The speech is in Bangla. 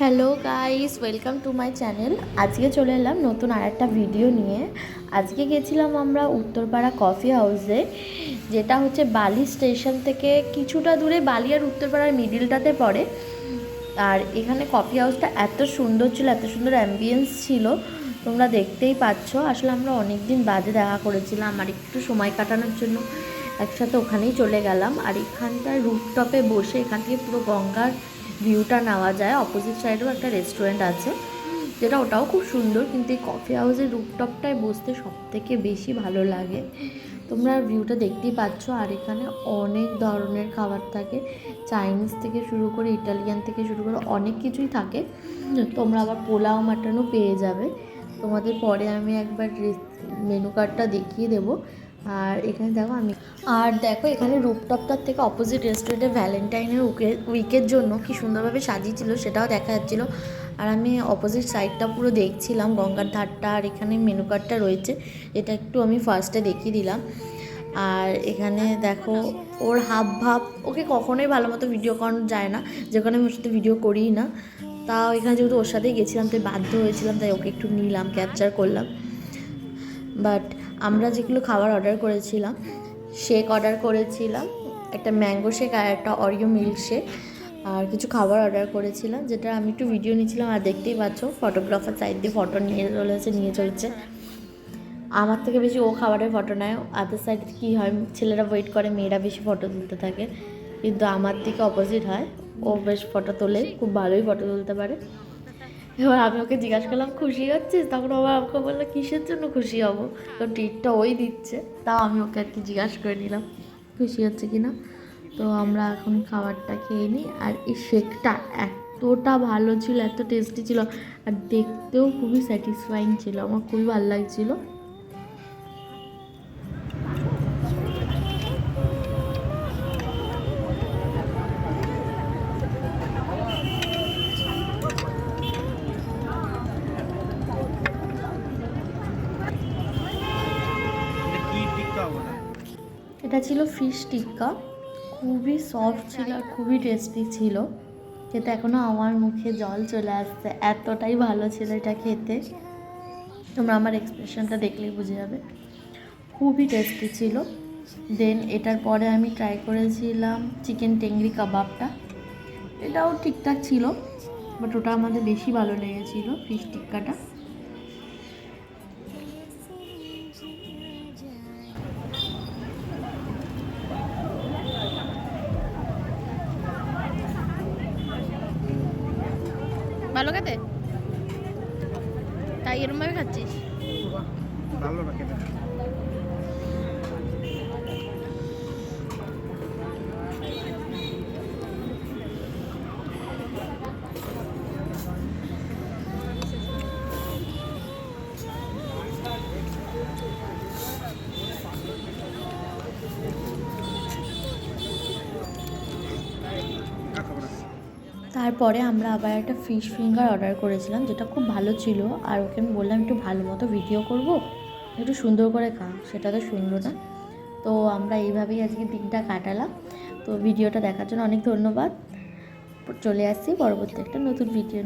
Hello guys, welcome to my channel. আজকে চলে এলাম নতুন আর একটা ভিডিও নিয়ে। আজকে গেছিলাম আমরা উত্তরপাড়া কফি হাউসে, যেটা হচ্ছে বালি স্টেশন থেকে কিছুটা দূরে বালি আর উত্তরপাড়ার মিডিলটাতে পড়ে। আর এখানে কফি হাউসটা এত সুন্দর ছিল, এত সুন্দর অ্যাম্বিয়েন্স ছিল। তোমরা দেখতেই পাচ্ছ, আসলে আমরা অনেক দিন বাদে দেখা করেছিলাম, আর একটু সময় কাটানোর জন্য একসাথে ওখানেই চলে গেলাম। আর এখানটায় রুফটপে বসে এখান থেকে পুরো গঙ্গার ভিউটা নেওয়া যায়। অপোজিট সাইডেও একটা রেস্টুরেন্ট আছে, যেটা ওটাও খুব সুন্দর, কিন্তু এই কফি হাউসের রুফটপটায় বসতে সব থেকে বেশি ভালো লাগে। তোমরা ভিউটা দেখতেই পাচ্ছ, আর এখানে অনেক ধরনের খাবার থাকে। চাইনিজ থেকে শুরু করে ইটালিয়ান থেকে শুরু করে অনেক কিছুই থাকে। তোমরা আবার পোলাও মাটনও পেয়ে যাবে। তোমাদের পরে আমি একবার মেনু কার্ডটা দেখিয়ে দেবো। আর এখানে দেখো আমি, আর দেখো এখানে রুপটপটার থেকে অপোজিট রেস্টুরেন্টে ভ্যালেন্টাইনের উইকে উইকের জন্য কি সুন্দরভাবে সাজিয়েছিল সেটাও দেখা যাচ্ছিল। আর আমি অপোজিট সাইডটা পুরো দেখছিলাম, গঙ্গার ধারটা আর এখানে মেনু কার্ডটা রয়েছে এটা একটু আমি ফার্স্টে দেখিয়ে দিলাম। আর এখানে দেখো ওর হাব ভাব, ওকে কখনোই ভালো মতো ভিডিও করানো যায় না যেখানে আমি ওর সাথে ভিডিও করিই না। তাও এখানে যেহেতু ওর সাথেই গেছিলাম, তাই বাধ্য হয়েছিলাম, তাই ওকে একটু নিলাম ক্যাপচার করলাম। বাট আমরা যেগুলো খাবার অর্ডার করেছিলাম শেক অর্ডার করেছিলাম, একটা ম্যাঙ্গো শেক আর একটা অরিও মিল্ক শেক আর কিছু খাবার অর্ডার করেছিলাম, যেটা আমি একটু ভিডিও নিয়েছিলাম, আর দেখতেই পাচ্ছ ফটোগ্রাফার সাইড দিয়ে ফটো নিয়ে চলেছে, নিয়ে চলছে। আমার থেকে বেশি ও খাবারের ফটো নেয় আদার সাইড কী হয়, ছেলেরা ওয়েট করে, মেয়েরা বেশি ফটো তুলতে থাকে, কিন্তু আমার দিকে অপোজিট হয়, ও বেশ ফটো তোলে, খুব ভালোই ফটো তুলতে পারে। এবার আমি ওকে জিজ্ঞাসা করলাম, খুশি হচ্ছিস? তখন আবার আমাকে বলল, কিসের জন্য খুশি হব? তো ট্রিটটা ওই দিচ্ছে। তাও আমি ওকে আর কি জিজ্ঞাসা করে নিলাম, খুশি হচ্ছে কি না তো আমরা এখন খাবারটা খেয়ে নিই। আর এই শেকটা এতটা ভালো ছিল, এত টেস্টি ছিল, আর দেখতেও খুবই স্যাটিসফাইং ছিল, আমার খুবই ভালো লাগছিল। এটা ছিল ফিশ টিক্কা। খুবই সফট ছিল আর খুবই টেস্টি ছিল। খেতে এখনও আমার মুখে জল চলে আসছে। এতটাই ভালো ছিল এটা খেতে। তোমরা আমার এক্সপ্রেশনটা দেখলেই বুঝে যাবে। খুবই টেস্টি ছিল। দেন এটার পরে আমি ট্রাই করেছিলাম চিকেন টেংরি কাবাবটা এটাও ঠিকঠাক ছিল বাট ওটা আমাদের বেশি ভালো লেগেছিলো ফিশ টিক্কাটা। ভালো খেতে? তাই এরমভাবে খাচ্ছিস? ভালো না খেতে। তারপরে আমরা আবার একটা ফিশ ফিঙ্গার অর্ডার করেছিলাম, যেটা খুব ভালো ছিল। আর ওকে আমি বললাম, একটু ভালো মতো ভিডিও করব, একটু সুন্দর করে খা, সেটা তো সুন্দর না। তো আমরা এইভাবেই আজকে দিনটা কাটালাম। তো ভিডিওটা দেখার জন্য অনেক ধন্যবাদ। চলে আসছি পরবর্তী একটা নতুন ভিডিও